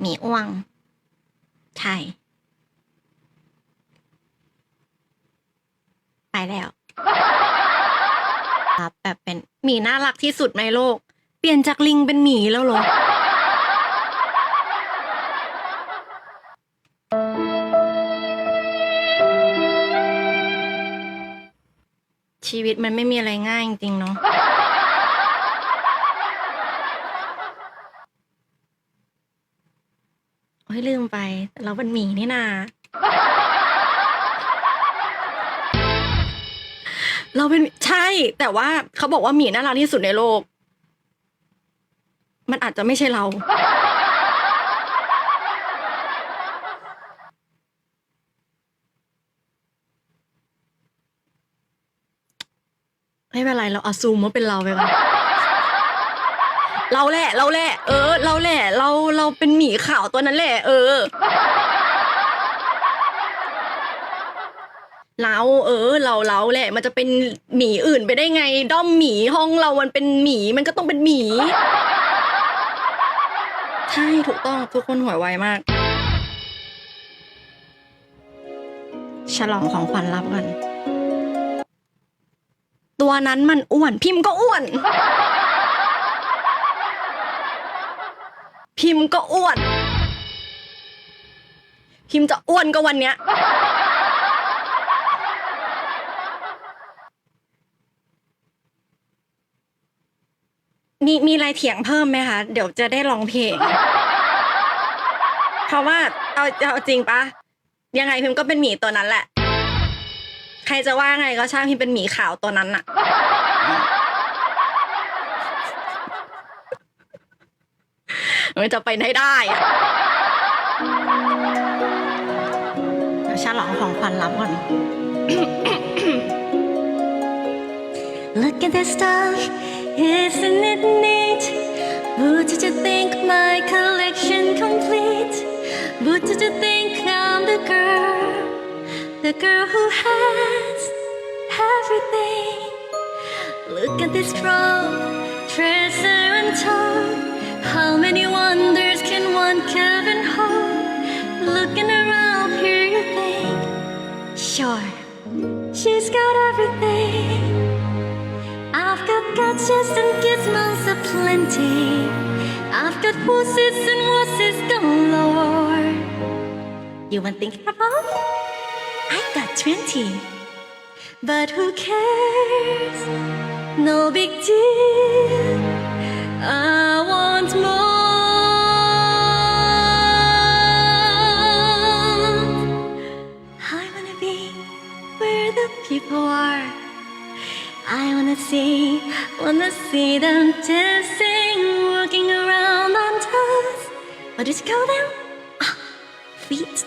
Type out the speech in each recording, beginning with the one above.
หมีอ้วง ใช่ ไปแล้วครับแบบเป็นหมีน่ารักที่สุดในโลก เปลี่ยนจากลิงเป็นหมีแล้วเหรอชีวิตมันไม่มีอะไรง่ายจริงๆเนาะ โอ้ยลืมไปแต่เราเป็นหมีนี่นา เราเป็นใช่ แต่ว่าเขาบอกว่าหมีน่ารักที่สุดในโลก มันอาจจะไม่ใช่เรา ไม่เป็นไรเราอาซูมว่าเป็นเราไปก่อน เราแหละเราแหละ เออ เราแหละ เราเราเป็นหมีขาวตัวนั้นแหละ เออ เราเออ เราเราแหละ มันจะเป็นหมีอื่นไปได้ไง ด้อมหมีห้องเรามันเป็นหมีมันก็ต้องเป็นหมี ใช่ถูกต้องทุกคนหัวไวมาก ฉลองของขวัญรับกันตัวนั้นมันอ้วนพิมพ์ก็อ้วน พิมพ์ก็อ้วน พิมพ์จะอ้วนก็วันเนี้ย มีมีอะไรเถียงเพิ่มไหมคะ เดี๋ยวจะได้ร้องเพลง เพราะว่าเอาเอาจริงปะยังไงพิมพ์ก็เป็นหมีตัวนั้นแหละ ใครจะว่าไงก็ช่างพิมพ์เป็นหมีขาวตัวนั้นอะ มันจะไปได้ได้อะเดี๋ยวฉลองของขวัญรับก่อน Look at this stuff, isn't it neat? Would you think my collection complete? Would you think I'm the girl, the girl who has everything? Look at this robe, treasure untold. How Looking around here, you think, sure, she's got everything. I've got gadgets and gizmos aplenty. I've got horses and horses galore. You want think about? I've got 20. But who cares? No big deal. The. I wanna see, wanna see them dancing, walking around on toes. What did you call them? Ah, feet.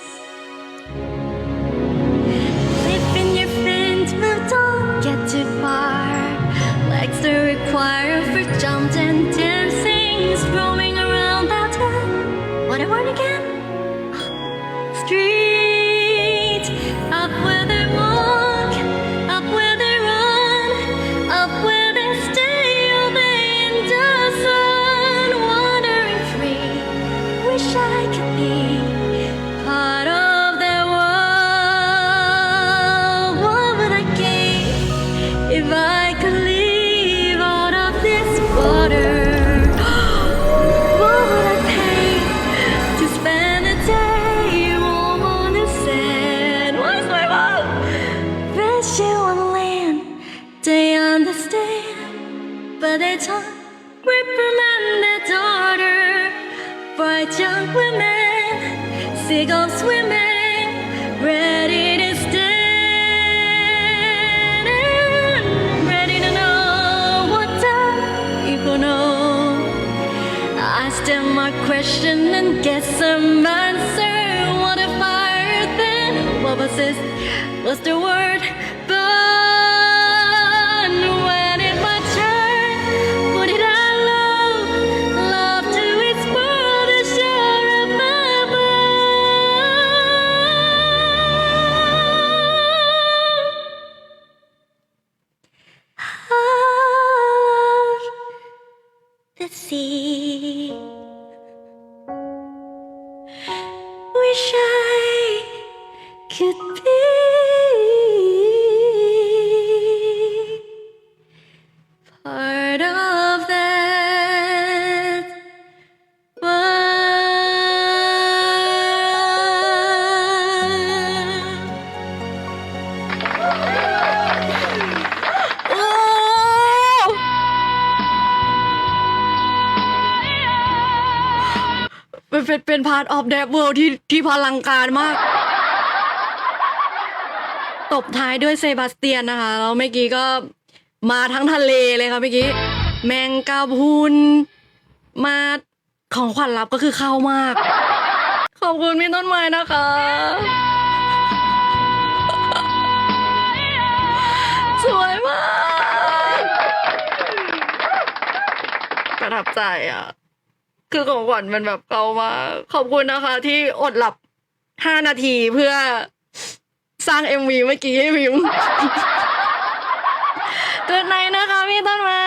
Flipping your fins, but don't get too far. Legs are required for jumps and dancing, roaming around that town. What I want again? Street, seagulls swimming, ready to stand, and ready to know what know. I my question and get some answer. What if I? What was this? What's the word? เป็นเป็นเป็นพาร์ทออฟเด w เวิลด์ที่ที่พลังการมาก ตบท้ายด้วยเซบาสเตียนนะคะ แล้วเมื่อกี้ก็มาทั้งทะเลเลยค่ะเมื่อกี้ แมงกาพรุนมาของขวัญรับก็คือเข้ามาก ขอบคุณพี่ต้นไม้นะคะ สวยมากประทับใจอะ คือของขวัญมันแบบเก่ามากขอบคุณนะคะ ที่อดหลับห้านาทีเพื่อสร้างเอ็มวีเมื่อกี้ให้พิมเกิดไหนนะคะพี่ต้นไม้